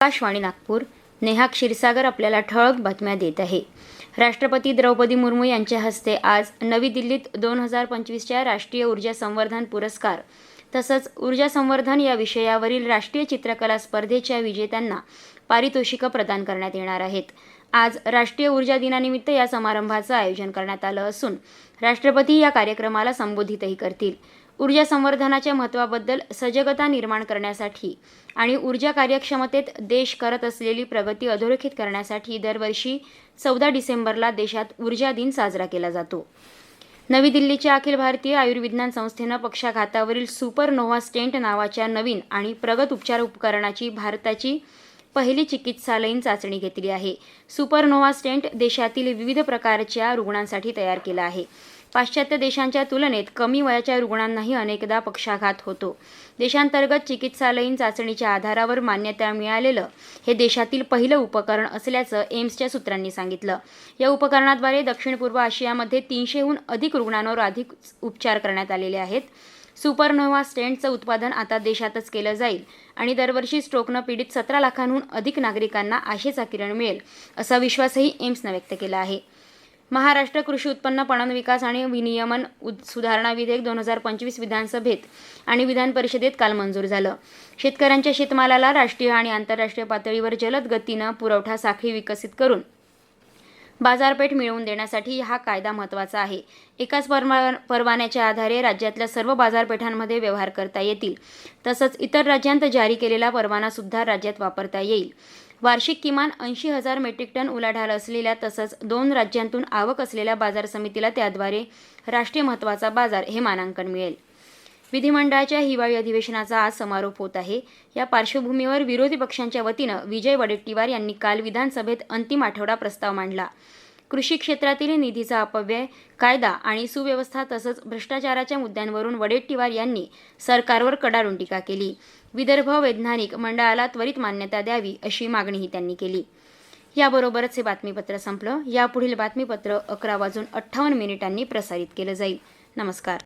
आकाशवाणी नागपूर. नेहा क्षीरसागर आपल्याला ठळक बातम्या देत आहे. राष्ट्रपती द्रौपदी मुर्मू यांच्या हस्ते आज नवी दिल्लीत दोन हजार पंचवीसच्या राष्ट्रीय ऊर्जा संवर्धन पुरस्कार तसंच ऊर्जा संवर्धन या विषयावरील राष्ट्रीय चित्रकला स्पर्धेच्या विजेत्यांना पारितोषिकं प्रदान करण्यात येणार आहेत. आज राष्ट्रीय ऊर्जा दिनानिमित्त या समारंभाचं आयोजन करण्यात आलं असून राष्ट्रपती या कार्यक्रमाला संबोधितही करतील. ऊर्जा संवर्धनाच्या महत्त्वाबद्दल सजगता निर्माण करण्यासाठी आणि ऊर्जा कार्यक्षमतेत देश करत असलेली प्रगती अधोरेखित करण्यासाठी दरवर्षी चौदा डिसेंबरला देशात ऊर्जा दिन साजरा केला जातो. नवी दिल्लीच्या अखिल भारतीय आयुर्विज्ञान संस्थेनं पक्षाघातावरील सुपरनोव्हा स्टेंट नावाच्या नवीन आणि प्रगत उपचार उपकरणाची भारताची पहिली चिकित्सालयीन चाचणी घेतली आहे. सुपरनोव्हा स्टेंट देशातील विविध प्रकारच्या रुग्णांसाठी तयार केला आहे. पाश्चात्य देशांच्या तुलनेत कमी वयाच्या रुग्णांनाही अनेकदा पक्षाघात होतो. देशांतर्गत चिकित्सालयीन चाचणीच्या आधारावर मान्यता मिळालेलं हे देशातील पहिलं उपकरण असल्याचं एम्सच्या सूत्रांनी सांगितलं. या उपकरणाद्वारे दक्षिण पूर्व आशियामध्ये तीनशेहून अधिक रुग्णांवर अधिक उपचार करण्यात आलेले आहेत. सुपरनोव्हा स्टेंटचं उत्पादन आता देशातच केलं जाईल आणि दरवर्षी स्ट्रोकनं पीडित सतरा लाखांहून अधिक नागरिकांना आशेचा किरण मिळेल असा विश्वासही एम्सनं व्यक्त केला आहे. महाराष्ट्र कृषी उत्पन्न पणन विकास आणि विनियमन उद- सुधारणा विधेयक दोन हजार पंचवीस विधानसभेत आणि विधान परिषदेत काल मंजूर झालं. शेतकऱ्यांच्या शेतमालाला राष्ट्रीय आणि आंतरराष्ट्रीय पातळीवर जलद गतीनं पुरवठा साखळी विकसित करून बाजारपेठ मिळवून देण्यासाठी हा कायदा महत्त्वाचा आहे. एकाच परवा परवान्याच्या आधारे राज्यातल्या सर्व बाजारपेठांमध्ये व्यवहार करता येतील. तसंच इतर राज्यांत जारी केलेला परवानासुद्धा राज्यात वापरता येईल. वार्षिक किमान ऐंशी हजार मेट्रिक टन उलाढाल असलेल्या तसंच दोन राज्यांतून आवक असलेल्या बाजार समितीला त्याद्वारे राष्ट्रीय महत्त्वाचा बाजार हे मानांकन मिळेल. विधिमंडळाच्या हिवाळी अधिवेशनाचा आज समारोप होत आहे. या पार्श्वभूमीवर विरोधी पक्षांच्या वतीनं विजय वडेट्टीवार यांनी काल विधानसभेत अंतिम आठवडा प्रस्ताव मांडला. कृषी क्षेत्रातील निधीचा अपव्यय कायदा आणि सुव्यवस्था तसंच भ्रष्टाचाराच्या मुद्द्यांवरून वडेट्टीवार यांनी सरकारवर कडाडून टीका केली. विदर्भ वैज्ञानिक मंडळाला त्वरित मान्यता द्यावी अशी मागणीही त्यांनी केली. याबरोबरच हे बातमीपत्र संपलं. यापुढील बातमीपत्र अकरा वाजून अठ्ठावन्न मिनिटांनी प्रसारित केलं जाईल. नमस्कार.